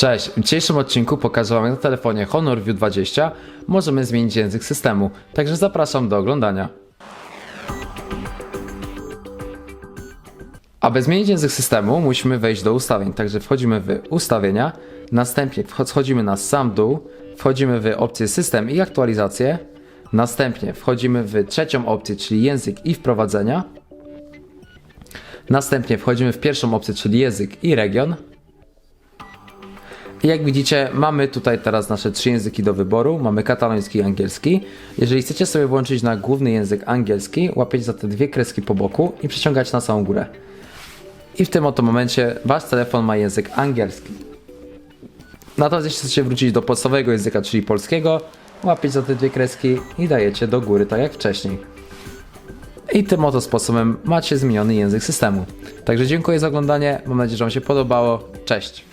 Cześć, w dzisiejszym odcinku pokażę jak na telefonie Honor View 20 możemy zmienić język systemu, także zapraszam do oglądania. Aby zmienić język systemu, musimy wejść do ustawień, także wchodzimy w ustawienia, następnie wchodzimy na sam dół, wchodzimy w opcję system i aktualizację, następnie wchodzimy w trzecią opcję, czyli język i wprowadzenia, następnie wchodzimy w pierwszą opcję, czyli język i region, jak widzicie, mamy tutaj teraz nasze trzy języki do wyboru. Mamy kataloński i angielski. Jeżeli chcecie sobie włączyć na główny język angielski, łapiecie za te dwie kreski po boku i przyciągać na samą górę. I w tym oto momencie wasz telefon ma język angielski. Natomiast jeśli chcecie wrócić do podstawowego języka, czyli polskiego, łapiecie za te dwie kreski i dajecie do góry, tak jak wcześniej. I tym oto sposobem macie zmieniony język systemu. Także dziękuję za oglądanie, mam nadzieję, że Wam się podobało. Cześć!